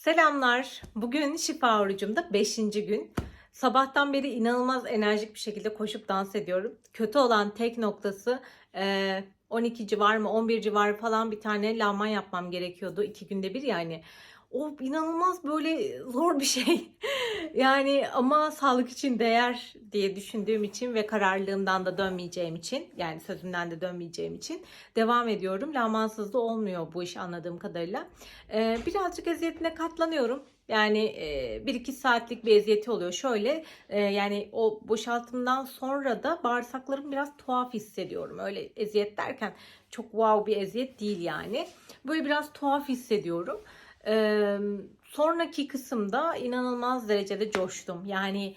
Selamlar. Bugün şifa orucumda 5. gün. Sabahtan beri inanılmaz enerjik bir şekilde koşup dans ediyorum. Kötü olan tek noktası e, 12 civar mı 11 civarı falan bir tane laman yapmam gerekiyordu. iki günde bir yani. O inanılmaz böyle zor bir şey. yani ama sağlık için değer diye düşündüğüm için ve kararlılığımdan da dönmeyeceğim için yani sözümden de dönmeyeceğim için devam ediyorum. Lamansız da olmuyor bu iş anladığım kadarıyla. Ee, birazcık eziyetine katlanıyorum. Yani e, bir iki saatlik bir eziyeti oluyor. Şöyle e, yani o boşaltımdan sonra da bağırsaklarım biraz tuhaf hissediyorum. Öyle eziyet derken çok wow bir eziyet değil yani. Böyle biraz tuhaf hissediyorum. Ee, sonraki kısımda inanılmaz derecede coştum. Yani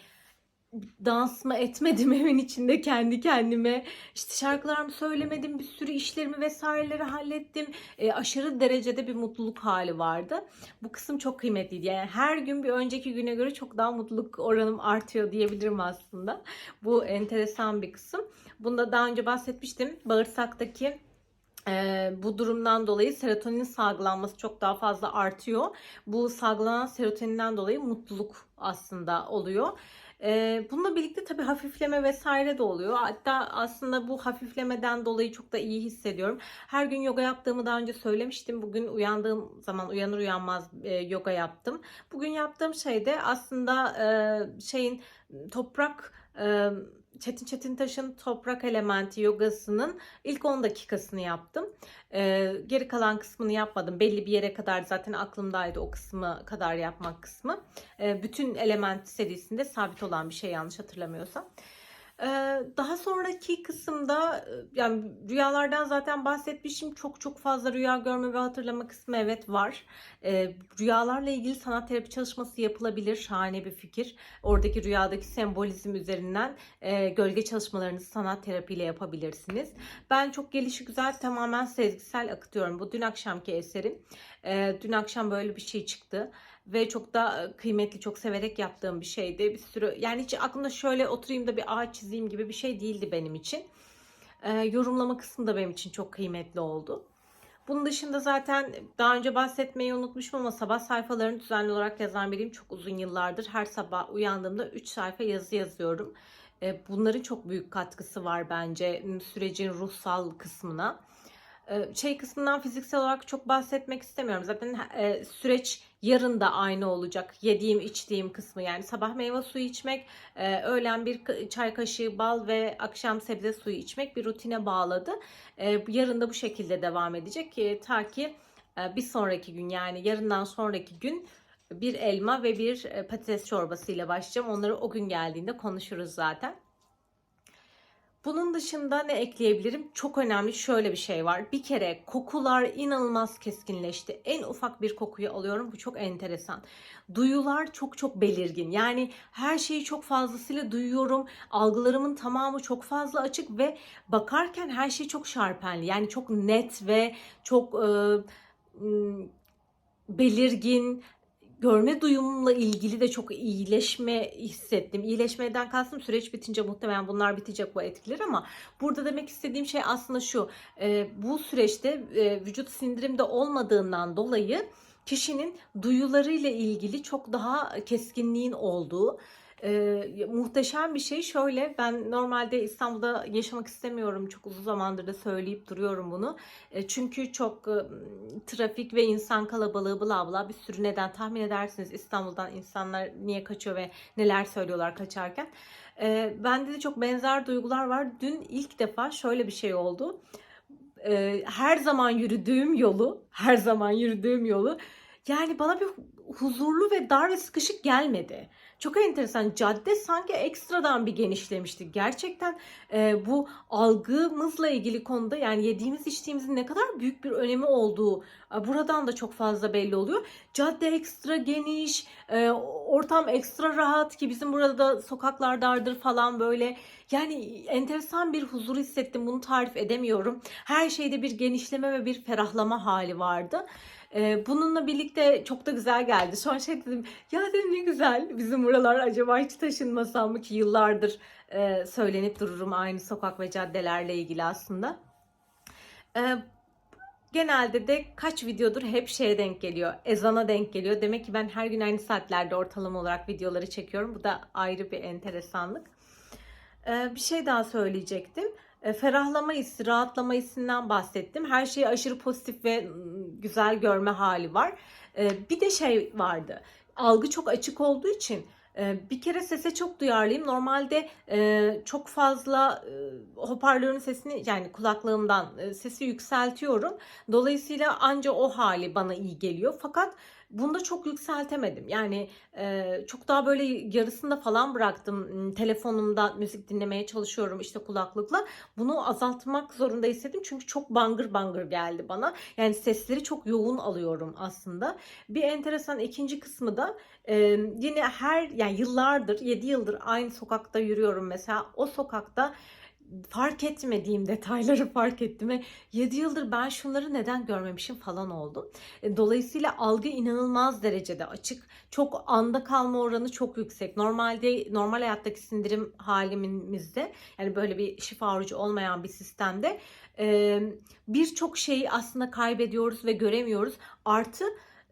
dans mı etmedim evin içinde kendi kendime. İşte şarkılarımı söylemedim, bir sürü işlerimi vesaireleri hallettim. E, aşırı derecede bir mutluluk hali vardı. Bu kısım çok kıymetliydi. Yani her gün bir önceki güne göre çok daha mutluluk oranım artıyor diyebilirim aslında. Bu enteresan bir kısım. Bunda daha önce bahsetmiştim. Bağırsaktaki e, bu durumdan dolayı serotonin salgılanması çok daha fazla artıyor. Bu salgılanan serotoninden dolayı mutluluk aslında oluyor. E, bununla birlikte tabii hafifleme vesaire de oluyor. Hatta aslında bu hafiflemeden dolayı çok da iyi hissediyorum. Her gün yoga yaptığımı daha önce söylemiştim. Bugün uyandığım zaman uyanır uyanmaz e, yoga yaptım. Bugün yaptığım şey de aslında e, şeyin toprak e, Çetin Çetin Taş'ın toprak elementi yogasının ilk 10 dakikasını yaptım. Ee, geri kalan kısmını yapmadım. Belli bir yere kadar zaten aklımdaydı o kısmı kadar yapmak kısmı. Ee, bütün element serisinde sabit olan bir şey yanlış hatırlamıyorsam. Daha sonraki kısımda yani rüyalardan zaten bahsetmişim. Çok çok fazla rüya görme ve hatırlama kısmı evet var. Rüyalarla ilgili sanat terapi çalışması yapılabilir. Şahane bir fikir. Oradaki rüyadaki sembolizm üzerinden gölge çalışmalarınızı sanat terapiyle yapabilirsiniz. Ben çok gelişi güzel tamamen sezgisel akıtıyorum. Bu dün akşamki eserim. Dün akşam böyle bir şey çıktı ve çok da e, kıymetli, çok severek yaptığım bir şeydi. Bir sürü yani hiç aklımda şöyle oturayım da bir ağaç çizeyim gibi bir şey değildi benim için. Ee, yorumlama kısmı da benim için çok kıymetli oldu. Bunun dışında zaten daha önce bahsetmeyi unutmuşum ama sabah sayfalarını düzenli olarak yazan biriyim. Çok uzun yıllardır her sabah uyandığımda 3 sayfa yazı yazıyorum. Ee, bunların çok büyük katkısı var bence sürecin ruhsal kısmına. Ee, şey kısmından fiziksel olarak çok bahsetmek istemiyorum. Zaten e, süreç yarın da aynı olacak. Yediğim, içtiğim kısmı yani sabah meyve suyu içmek, e, öğlen bir çay kaşığı bal ve akşam sebze suyu içmek bir rutine bağladı. E, yarın da bu şekilde devam edecek ki ta ki bir sonraki gün yani yarından sonraki gün bir elma ve bir patates çorbası ile başlayacağım. Onları o gün geldiğinde konuşuruz zaten. Bunun dışında ne ekleyebilirim? Çok önemli şöyle bir şey var. Bir kere kokular inanılmaz keskinleşti. En ufak bir kokuyu alıyorum. Bu çok enteresan. Duyular çok çok belirgin. Yani her şeyi çok fazlasıyla duyuyorum. Algılarımın tamamı çok fazla açık ve bakarken her şey çok şarpenli. Yani çok net ve çok e, belirgin görme duyumumla ilgili de çok iyileşme hissettim. İyileşmeden kastım süreç bitince muhtemelen bunlar bitecek bu etkiler ama burada demek istediğim şey aslında şu. E, bu süreçte e, vücut sindirimde olmadığından dolayı kişinin duyularıyla ilgili çok daha keskinliğin olduğu ee, muhteşem bir şey. Şöyle ben normalde İstanbul'da yaşamak istemiyorum. Çok uzun zamandır da söyleyip duruyorum bunu. E, çünkü çok e, trafik ve insan kalabalığı bla bla bir sürü neden tahmin edersiniz İstanbul'dan insanlar niye kaçıyor ve neler söylüyorlar kaçarken. E, bende de çok benzer duygular var. Dün ilk defa şöyle bir şey oldu. E, her zaman yürüdüğüm yolu, her zaman yürüdüğüm yolu yani bana bir huzurlu ve dar ve sıkışık gelmedi. Çok enteresan. Cadde sanki ekstradan bir genişlemişti. Gerçekten e, bu algımızla ilgili konuda yani yediğimiz içtiğimizin ne kadar büyük bir önemi olduğu e, buradan da çok fazla belli oluyor. Cadde ekstra geniş, e, ortam ekstra rahat ki bizim burada da sokaklar dardır falan böyle. Yani enteresan bir huzur hissettim. Bunu tarif edemiyorum. Her şeyde bir genişleme ve bir ferahlama hali vardı. Ee, bununla birlikte çok da güzel geldi. Sonra şey dedim ya dedim ne güzel bizim buralar acaba hiç taşınmasam mı ki yıllardır e, söylenip dururum aynı sokak ve caddelerle ilgili aslında. E, Genelde de kaç videodur hep şeye denk geliyor. Ezana denk geliyor. Demek ki ben her gün aynı saatlerde ortalama olarak videoları çekiyorum. Bu da ayrı bir enteresanlık. Ee, bir şey daha söyleyecektim. Ee, ferahlama hissi, rahatlama hissinden bahsettim. Her şeyi aşırı pozitif ve güzel görme hali var. Ee, bir de şey vardı. Algı çok açık olduğu için e, bir kere sese çok duyarlıyım. Normalde e, çok fazla e, hoparlörün sesini yani kulaklığımdan e, sesi yükseltiyorum. Dolayısıyla anca o hali bana iyi geliyor. Fakat bunda çok yükseltemedim. Yani e, çok daha böyle yarısında falan bıraktım. Hmm, Telefonumda müzik dinlemeye çalışıyorum işte kulaklıkla. Bunu azaltmak zorunda hissettim çünkü çok bangır bangır geldi bana. Yani sesleri çok yoğun alıyorum aslında. Bir enteresan ikinci kısmı da e, yine her yani yıllardır 7 yıldır aynı sokakta yürüyorum mesela. O sokakta fark etmediğim detayları fark ettim ve 7 yıldır ben şunları neden görmemişim falan oldum. E, Dolayısıyla algı inanılmaz derecede açık. Çok anda kalma oranı çok yüksek. Normalde normal hayattaki sindirim halimizde yani böyle bir şifa orucu olmayan bir sistemde e, birçok şeyi aslında kaybediyoruz ve göremiyoruz. Artı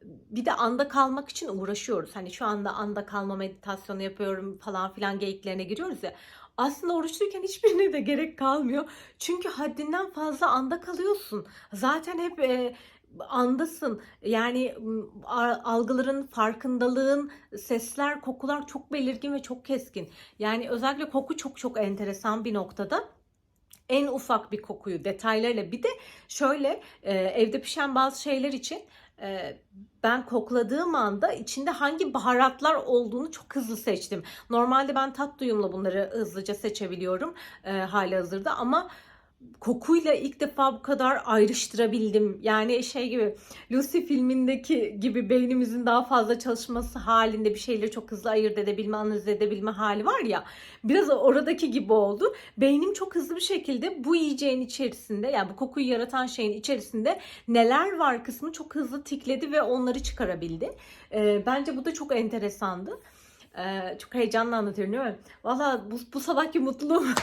bir de anda kalmak için uğraşıyoruz. Hani şu anda anda kalma meditasyonu yapıyorum falan filan geyiklerine giriyoruz ya. Aslında oruçluyken hiçbirine de gerek kalmıyor. Çünkü haddinden fazla anda kalıyorsun. Zaten hep e, andasın. Yani algıların, farkındalığın, sesler, kokular çok belirgin ve çok keskin. Yani özellikle koku çok çok enteresan bir noktada en ufak bir kokuyu detaylarıyla bir de şöyle e, evde pişen bazı şeyler için ben kokladığım anda içinde hangi baharatlar olduğunu çok hızlı seçtim. Normalde ben tat duyumla bunları hızlıca seçebiliyorum e, hali hazırda ama kokuyla ilk defa bu kadar ayrıştırabildim. Yani şey gibi Lucy filmindeki gibi beynimizin daha fazla çalışması halinde bir şeyleri çok hızlı ayırt edebilme, analiz edebilme hali var ya. Biraz oradaki gibi oldu. Beynim çok hızlı bir şekilde bu yiyeceğin içerisinde yani bu kokuyu yaratan şeyin içerisinde neler var kısmı çok hızlı tikledi ve onları çıkarabildi. Ee, bence bu da çok enteresandı. Ee, çok heyecanla anlatıyorum değil mi? Valla bu, bu sabahki mutluluğum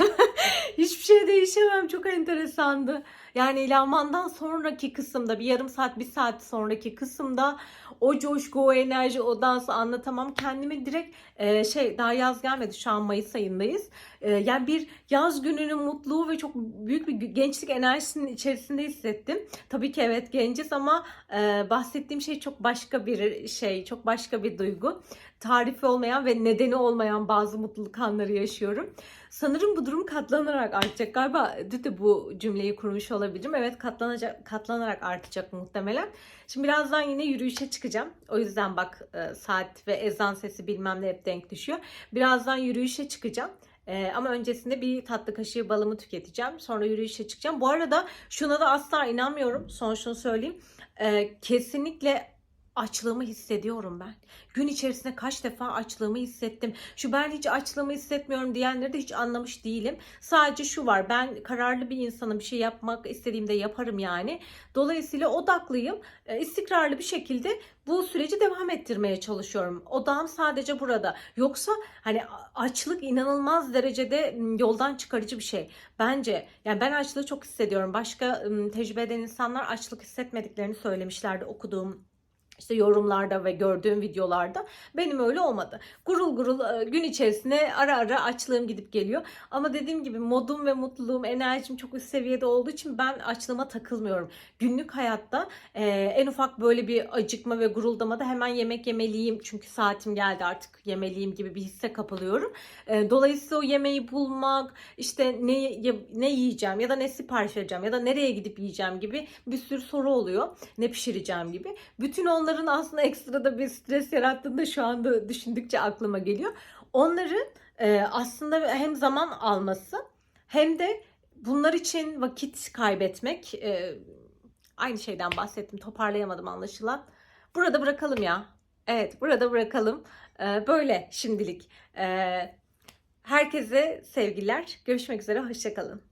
hiçbir şey değişemem. Çok enteresandı. Yani ilhamandan sonraki kısımda bir yarım saat bir saat sonraki kısımda o coşku o enerji o dansı anlatamam. Kendimi direkt e, şey daha yaz gelmedi şu an Mayıs ayındayız. E, yani bir yaz gününün mutluluğu ve çok büyük bir gençlik enerjisinin içerisinde hissettim. Tabii ki evet genciz ama e, bahsettiğim şey çok başka bir şey çok başka bir duygu. Tarifi olmayan ve nedeni olmayan bazı mutluluk anları yaşıyorum. Sanırım bu durum katlanarak artacak. Galiba dün bu cümleyi kurmuş olabilirim. Evet katlanacak, katlanarak artacak muhtemelen. Şimdi birazdan yine yürüyüşe çıkacağım. O yüzden bak e, saat ve ezan sesi bilmem ne hep denk düşüyor. Birazdan yürüyüşe çıkacağım. Ee, ama öncesinde bir tatlı kaşığı balımı tüketeceğim. Sonra yürüyüşe çıkacağım. Bu arada şuna da asla inanmıyorum. Son şunu söyleyeyim. Ee, kesinlikle açlığımı hissediyorum ben. Gün içerisinde kaç defa açlığımı hissettim. Şu ben hiç açlığımı hissetmiyorum diyenleri de hiç anlamış değilim. Sadece şu var. Ben kararlı bir insanım. Bir şey yapmak istediğimde yaparım yani. Dolayısıyla odaklıyım. Ee, istikrarlı bir şekilde bu süreci devam ettirmeye çalışıyorum. Odağım sadece burada. Yoksa hani açlık inanılmaz derecede yoldan çıkarıcı bir şey. Bence yani ben açlığı çok hissediyorum. Başka tecrübe eden insanlar açlık hissetmediklerini söylemişlerdi okuduğum işte yorumlarda ve gördüğüm videolarda benim öyle olmadı. Gurul gurul e, gün içerisinde ara ara açlığım gidip geliyor. Ama dediğim gibi modum ve mutluluğum, enerjim çok üst seviyede olduğu için ben açlığıma takılmıyorum. Günlük hayatta e, en ufak böyle bir acıkma ve guruldamada hemen yemek yemeliyim. Çünkü saatim geldi artık yemeliyim gibi bir hisse kapılıyorum. E, dolayısıyla o yemeği bulmak, işte ne ne yiyeceğim ya da ne sipariş edeceğim ya da nereye gidip yiyeceğim gibi bir sürü soru oluyor. Ne pişireceğim gibi. Bütün onların aslında ekstra da bir stres yarattığında şu anda düşündükçe aklıma geliyor. Onların e, aslında hem zaman alması hem de bunlar için vakit kaybetmek e, aynı şeyden bahsettim toparlayamadım anlaşılan. Burada bırakalım ya. Evet burada bırakalım. E, böyle şimdilik. E, herkese sevgiler. Görüşmek üzere. Hoşçakalın.